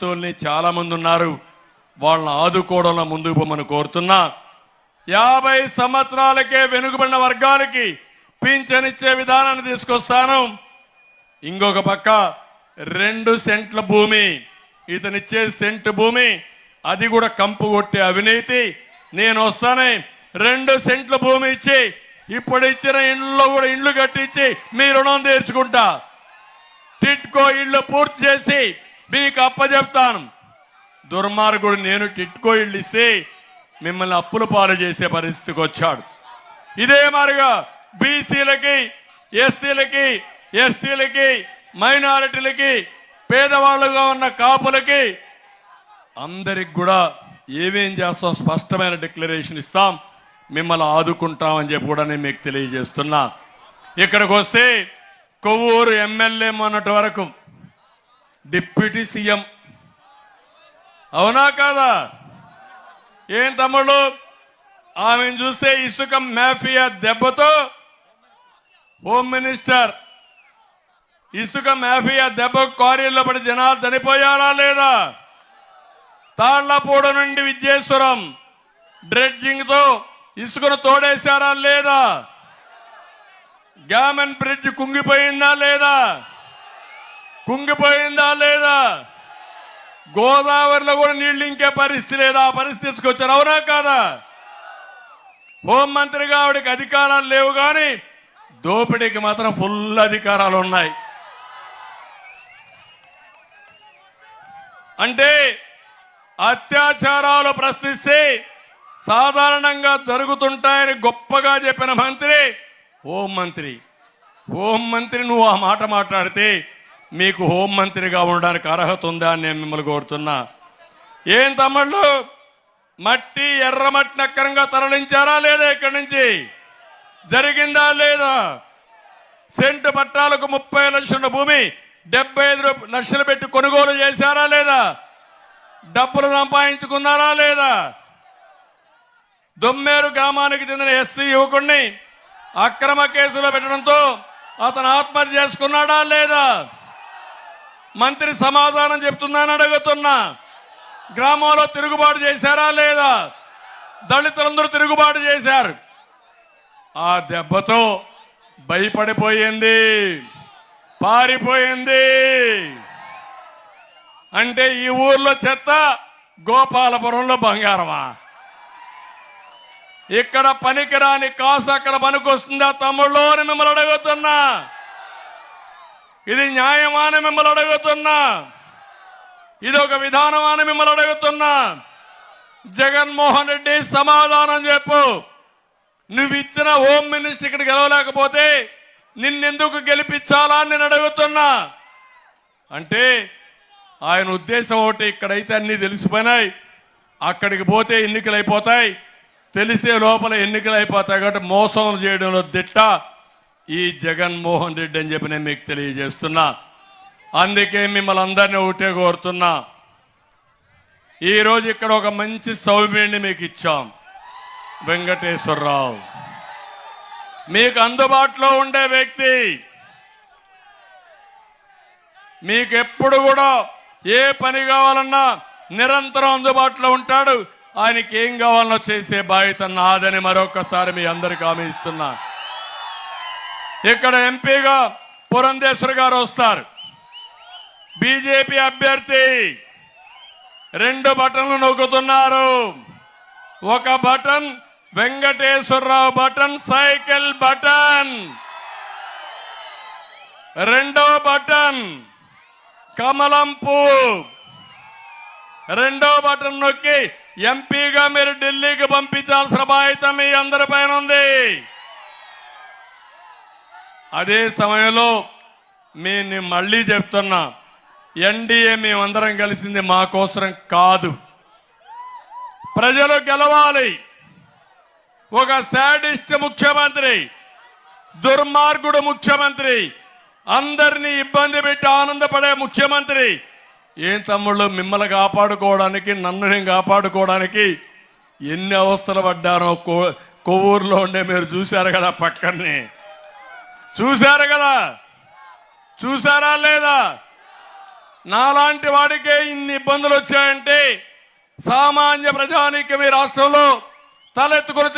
తోల్ని చాలా మంది ఉన్నారు వాళ్ళని ఆదుకోవడంలో ముందుకు పోమని కోరుతున్నా. యాభై సంవత్సరాలకే వెనుకబడిన వర్గాలకి పింఛనిచ్చే విధానాన్ని తీసుకొస్తాను. ఇంకొక పక్క రెండు సెంట్ల భూమి. ఇతనిచ్చే సెంట్ భూమి. అది కూడా కంపు కొట్టే అవినీతి. నేను వస్తానే రెండు సెంట్ల భూమి ఇచ్చి ఇప్పుడు ఇచ్చిన ఇండ్లో కూడా ఇండ్లు కట్టించి మీ రుణం తీర్చుకుంటా. టిట్కో ఇళ్ళు పూర్తి చేసి మీకు అప్పచెప్తాను దుర్మార్గుడు నేను టిట్కో ఇళ్ళు ఇస్తే మిమ్మల్ని అప్పుల పాలు చేసే పరిస్థితికి వచ్చాడు. ఇదే మారిగా బీసీలకి ఎస్సీలకి ఎస్టీలకి మైనారిటీలకి పేదవాళ్ళుగా ఉన్న కాపులకి అందరికి కూడా ఏమేం చేస్తాం స్పష్టమైన డిక్లరేషన్ ఇస్తాం. మిమ్మల్ని ఆదుకుంటామని చెప్పి కూడా నేను మీకు తెలియజేస్తున్నా. ఇక్కడికి వస్తే కొవ్వూరు ఎమ్మెల్యే మొన్నటి వరకు డిప్యూటీ సీఎం. అవునా కాదా? ఏం తమ్ముడు ఆమెను చూస్తే ఇసుక మాఫియా దెబ్బతో హోమ్ మినిస్టర్ ఇసుక మాఫియా దెబ్బ క్వారీల్లో పడి జనాలు చనిపోయారా లేదా? తాళ్ళపూడ నుండి విజయేశ్వరం డ్రెడ్జింగ్తో ఇసుకను తోడేశారా లేదా? గ్యామన్ బ్రిడ్జ్ కుంగిపోయిందా లేదా? కుంగిపోయిందా లేదా? గోదావరిలో కూడా నీళ్ళు ఇంకే పరిస్థితి లేదా? ఆ పరిస్థితి తీసుకొచ్చారు. అవునా కాదా? హోంమంత్రిగా ఆవిడకి అధికారాలు లేవు కానీ దోపిడీకి మాత్రం ఫుల్ అధికారాలు ఉన్నాయి. అంటే అత్యాచారాలు ప్రశ్నిస్తే సాధారణంగా జరుగుతుంటాయని గొప్పగా చెప్పిన మంత్రి హోం మంత్రి హోం మంత్రి నువ్వు ఆ మాట మాట్లాడితే మీకు హోం మంత్రిగా ఉండడానికి అర్హత ఉందా అని నేను మిమ్మల్ని కోరుతున్నా. ఏం తమ్ముళ్ళు? మట్టి ఎర్రమట్టిని అక్రంగా తరలించారా లేదా ఇక్కడి నుంచి? జరిగిందా లేదా? సెంటు పట్టాలకు ముప్పై లక్షల భూమి డెబ్బై ఐదు లక్షలు పెట్టి కొనుగోలు చేశారా లేదా? డబ్బులు సంపాదించుకున్నారా లేదా? దొమ్మేరు గ్రామానికి చెందిన ఎస్సీ యువకుడిని అక్రమ కేసులో పెట్టడంతో అతను ఆత్మహత్య చేసుకున్నాడా లేదా? మంత్రి సమాధానం చెప్తున్నాను అడుగుతున్నా. గ్రామంలో తిరుగుబాటు చేశారా లేదా? దళితులందరూ తిరుగుబాటు చేశారు. ఆ దెబ్బతో భయపడిపోయింది. పారిపోయింది. అంటే ఈ ఊర్లో చెత్త గోపాలపురంలో బంగారమా? ఇక్కడ పనికిరాని కాసు అక్కడ పనికొస్తుందా తమ్ముళ్ళు అని మిమ్మల్ని అడుగుతున్నా. ఇది న్యాయమా మిమ్మల్ని అడుగుతున్నా. ఇది ఒక విధానమాన మిమ్మల్ని అడుగుతున్నా. జగన్మోహన్ రెడ్డి సమాధానం చెప్పు. నువ్వు ఇచ్చిన హోమ్ మినిస్టర్ ఇక్కడ గెలవలేకపోతే నిన్నెందుకు గెలిపించాలా అని నేను అడుగుతున్నా. అంటే ఆయన ఉద్దేశం ఒకటి ఇక్కడైతే అన్ని తెలిసిపోయినాయి. అక్కడికి పోతే ఎన్నికలు అయిపోతాయి తెలిసే లోపల ఎన్నికలు అయిపోతాయి కాబట్టి మోసం చేయడంలో దిట్ట. ఈ జగన్మోహన్ రెడ్డి అని చెప్పి నేను మీకు తెలియజేస్తున్నా. అందుకే మిమ్మల్ని అందరినీ ఒకటే కోరుతున్నా. ఈరోజు ఇక్కడ ఒక మంచి సౌమ్యుడిని మీకు ఇచ్చాం. వెంకటేశ్వరరావు. మీకు అందుబాటులో ఉండే వ్యక్తి. మీకు ఎప్పుడు కూడా ఏ పని కావాలన్నా నిరంతరం అందుబాటులో ఉంటాడు. ఆయనకి ఏం కావాలన్నా చేసే బాధ్యత నాదని మరొకసారి మీ అందరికి హామీ ఇస్తున్నా. ఇక్కడ ఎంపీగా పురంధేశ్వర్ గారు వస్తారు. బీజేపీ అభ్యర్థి రెండు బటన్లు నొక్కుతున్నారు. ఒక button Venkateswararao button cycle button. రెండో బటన్ కమలం పువ్వు రెండో బటన్ నొక్కి ఎంపీగా మీరు ఢిల్లీకి పంపించాల్సిన బాధ్యత మీ అందరి పైన ఉంది. అదే సమయంలో మేము మళ్ళీ చెప్తున్నా ఎన్డీఏ మేమందరం కలిసింది మా కోసరం కాదు. ప్రజలు గెలవాలి. ఒక శాడిస్ట్ ముఖ్యమంత్రి దుర్మార్గుడు ముఖ్యమంత్రి అందరినీ ఇబ్బంది పెట్టి ఆనందపడే ముఖ్యమంత్రి. ఏం తమ్ముళ్ళు మిమ్మల్ని కాపాడుకోవడానికి నన్ను నేను కాపాడుకోవడానికి ఎన్ని అవస్థలు పడ్డానో కో- కొవ్వూరులో ఉండే మీరు చూశారు కదా పక్కనే. చూశారు కదా? చూసారా లేదా? నాలాంటి వాడికే ఇన్ని ఇబ్బందులు వచ్చాయంటే సామాన్య ప్రజానికి మీ రాష్ట్రంలో తలెత్తుకుని